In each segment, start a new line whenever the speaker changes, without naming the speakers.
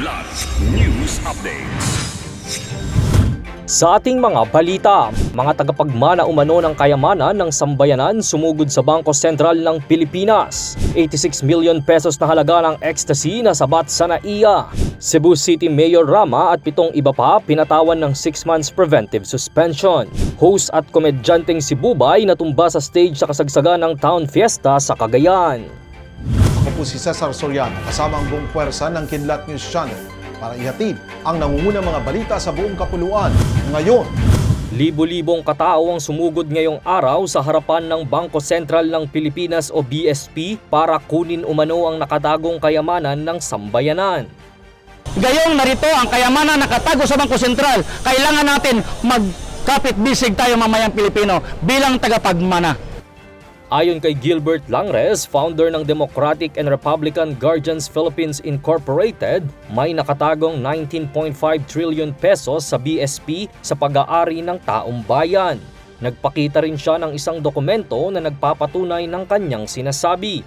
Kidlat News Updates.
Sa ating mga balita, mga tagapagmana umano ng kayamanan ng sambayanan sumugod sa Bangko Sentral ng Pilipinas. 86 million pesos na halaga ng ecstasy na sabat sa NAIA. Cebu City Mayor Rama at pitong iba pa pinatawan ng 6 months preventive suspension. Host at komedyanteng si Bubay natumba sa stage sa kasagsagan ng Town Fiesta sa Cagayan.
Ako po si Cesar Soriano kasama ang buong puwersa ng Kidlat News Channel para ihatid ang nangungunang mga balita sa buong kapuluan. Ngayon,
Libo-libong katao ang sumugod ngayong araw sa harapan ng Bangko Sentral ng Pilipinas o BSP para kunin umano ang nakatagong kayamanan ng sambayanan.
Gayong narito ang kayamanan na nakatago sa Bangko Sentral. Kailangan natin magkapit bisig tayo mamayang Pilipino bilang tagapagmana.
Ayon kay Gilbert Langres, founder ng Democratic and Republican Guardians Philippines Incorporated, may nakatagong 19.5 trillion pesos sa BSP sa pag-aari ng taong bayan. Nagpakita rin siya ng isang dokumento na nagpapatunay ng kanyang sinasabi.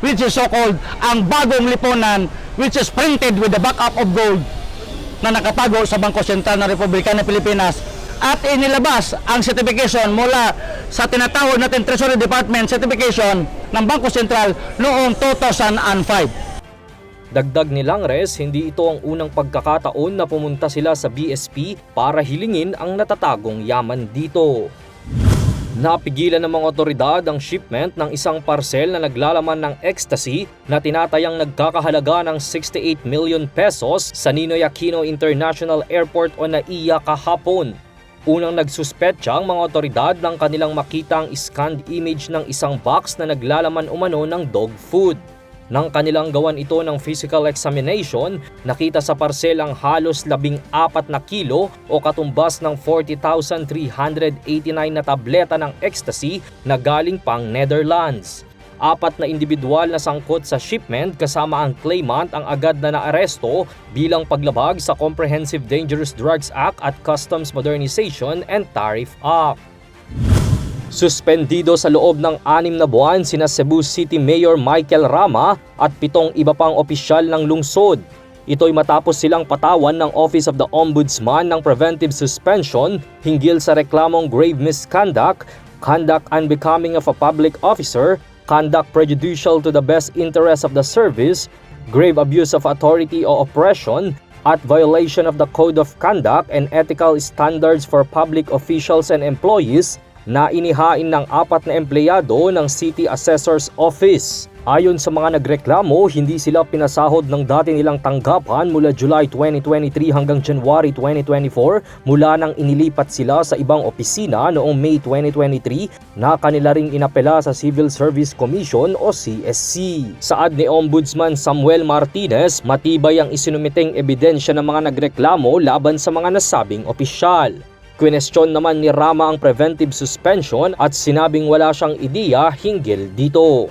which is so-called ang bagong lipunan which is printed with the backup of gold na nakatago sa Bangko Sentral ng Republika ng Pilipinas at inilabas ang certification mula sa tinatawag natin Treasury Department certification ng Bangko Sentral noong 2005.
Dagdag ni Langres, hindi ito ang unang pagkakataon na pumunta sila sa BSP para hilingin ang natatagong yaman dito. Napigilan ng mga otoridad ang shipment ng isang parcel na naglalaman ng ecstasy na tinatayang nagkakahalaga ng 68 million pesos sa Ninoy Aquino International Airport o NAIA kahapon. Unang nagsuspetsa ang mga otoridad ng kanilang makitang scanned image ng isang box na naglalaman umano ng dog food. Nang kanilang gawan ito ng physical examination, nakita sa parcel ang halos labing apat na kilo o katumbas ng 40,389 na tableta ng ecstasy na galing pang Netherlands. Apat na individual na sangkot sa shipment kasama ang claimant ang agad na naaresto bilang paglabag sa Comprehensive Dangerous Drugs Act at Customs Modernization and Tariff Act. Suspendido sa loob ng anim na buwan sina Cebu City Mayor Michael Rama at pitong iba pang opisyal ng lungsod. Ito'y matapos silang patawan ng Office of the Ombudsman ng preventive suspension hinggil sa reklamong grave misconduct, conduct unbecoming of a public officer, conduct prejudicial to the best interest of the service, grave abuse of authority or oppression, at violation of the Code of Conduct and Ethical Standards for Public Officials and Employees na inihain ng apat na empleyado ng City Assessor's Office. Ayon sa mga nagreklamo, hindi sila pinasahod ng dati nilang tanggapan mula July 2023 hanggang January 2024 mula nang inilipat sila sa ibang opisina noong May 2023 na kanila ring inapela sa Civil Service Commission o CSC. Saad ni Ombudsman Samuel Martinez, matibay ang isinumiteng ebidensya ng mga nagreklamo laban sa mga nasabing opisyal. Kwinestyon naman ni Rama ang preventive suspension at sinabing wala siyang ideya hinggil dito.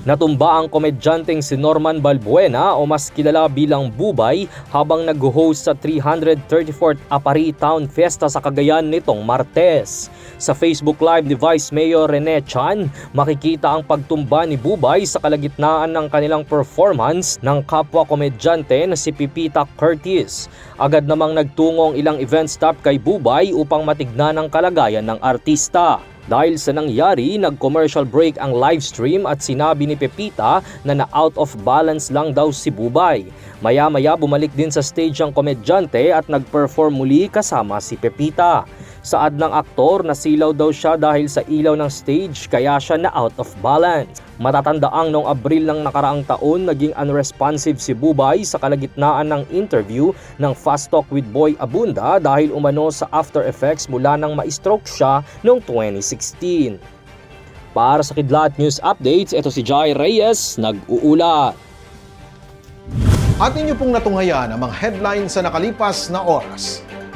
Natumba ang komedyanteng si Norman Balbuena o mas kilala bilang Bubay habang nag-host sa 334th Apari Town Fiesta sa Cagayan nitong Martes. Sa Facebook Live ni Vice Mayor Rene Chan, makikita ang pagtumba ni Bubay sa kalagitnaan ng kanilang performance ng kapwa komedyante na si Pipita Curtis. Agad namang nagtungong ilang event staff kay Bubay upang matignan ang kalagayan ng artista. Dahil sa nangyari, nag-commercial break ang live stream at sinabi ni Pepita na na-out of balance lang daw si Bubay. Maya-maya bumalik din sa stage ang komedyante at nag-perform muli kasama si Pepita. Saad ng aktor, nasilaw daw siya dahil sa ilaw ng stage kaya siya na out of balance. Matatandaang noong Abril ng nakaraang taon, naging unresponsive si Bubay sa kalagitnaan ng interview ng Fast Talk with Boy Abunda dahil umano sa after effects mula nang ma-stroke siya noong 2016. Para sa Kidlat News Updates, ito si Jai Reyes, nag-uulat.
at inyo pong natunghayan ang mga headlines sa nakalipas na oras.